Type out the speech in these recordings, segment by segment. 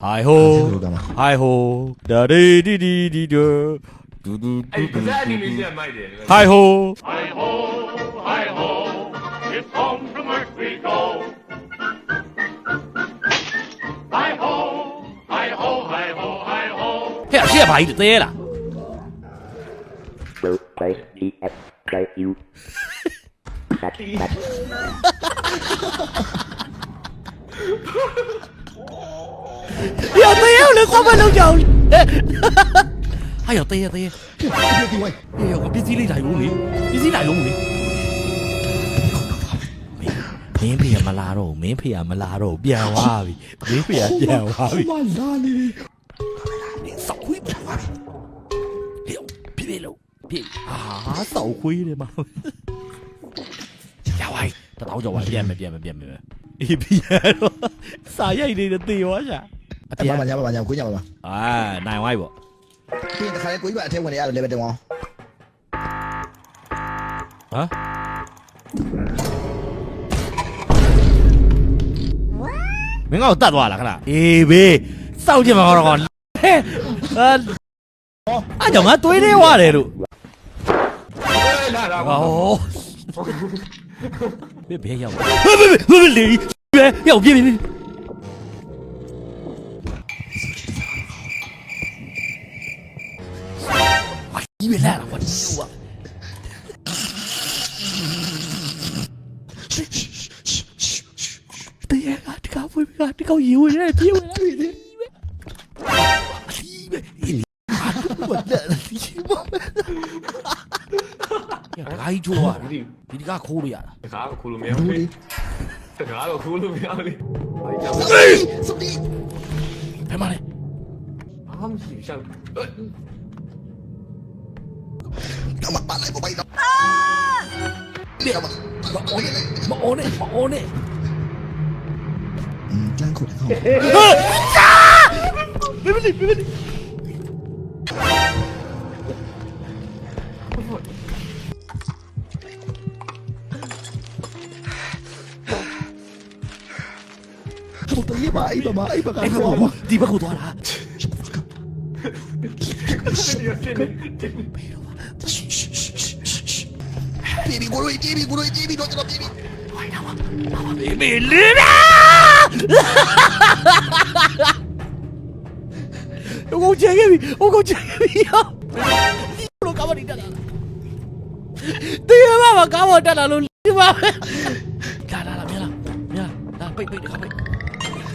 Hi ho, hi ho, da di di di di da. Du, du, du, Ey, güzel dinleyiciler. Hi ho. Hi ho, hi ho, it's home from earth we go. Hi ho, hi ho, hi ho, hi ho. Thế là xe bài được tê là. Ha ha ha ha! F play you. That that ရတဲရလေစမလုံးကြောင်ဟာရတဲရတဲ ဒီဒီဝိုင်း အေးရောပစ္စည်းလေးတိုင်းလုံးလေပစ္စည်းတိုင်းလုံးလေမင်းဖေကမလာတော့ဘူးမင်းဖေကမလာတော့ဘူးပြန်သွားပြီမင်းဖေကပြန်သွားပြီ မလာနေပြီ စောက်ခွေးပြန်သွားပြီဟေ့ပြေးပြေးလို့ပြေးဟာစောက်ခွေးတယ်မရဝိုင်းတတောင်းကြော်ပါပြန်မယ်ပြန်မယ်ပြန်မယ်အေးပြန်တော့စာရိုက်နေတဲ့တေရောရှာ အအပြန်မမညာမညာကိုညာမမအာနိုင်ဝိုင်းပေါ့ပြီးတခါလေကိုကြီးကအထဲဝင်နေရတယ်လေဘယ်တုံးအောင်ဟမ်မင်းကတော့တတ်သွားလားခဏအေးဘေးစောက်ကြည့်မှာတော့ဟဲ့အာအကြောင့်ငါတွေးနေွားတယ်လို့လာလာဟောဘေးဘေးရောက်ဘေးဘေးဘေးလေဘေးရောက်ပြေး ပြေးပြေးဒီပဲလာတော့ဘာလို့ဝါတရားကတကားဖွေးကတကောက်ရေဝင်နေပြေးဝင်လာပြီဒီပဲဒီပဲဒီဘာလဲဒီဘာလဲဂိုင်းချိုးပါဒီဒီကခိုးလို့ရတာတကားကိုခူလို့မရဘူးတကားကိုခူလို့မရဘူးဘာကြောင့်စုတီဖမ်းပါလေဘာမှမရှိရှောက် เนี่ยมาโอ้ยมาโอ้เน่ยมาโอ้เนี่ยจ้งขุดให้เข้าจ้าไม่เป็นไรไม่เป็นไรผมตีมาไอ้บ้าไอ้บาไอ้บ้าดีมากกูตัวละ ပြေးပြီကိုတို့ပြေးပြီကိုတို့ပြေးပြီတော့ကျွန်တော်ပြေးပြီဟိုင်းတော့ပါပါဘေးဘေးလေးနာဟိုကောင်ကျန်ခဲ့ပြီဟိုကောင်ကျန်ခဲ့ပြီဟိုလိုကားမနေတက်လာတေးမမကားမတက်လာလို့ဒီမှာလာလာလာမြန်လာမြန်လာပိတ်ပိတ်တခါပိတ်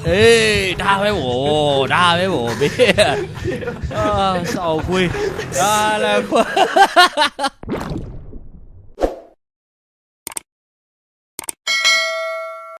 အေးဒါပဲဗောဒါပဲဗောဘေးအာစောက်ခွေးဒါလည်းခွာ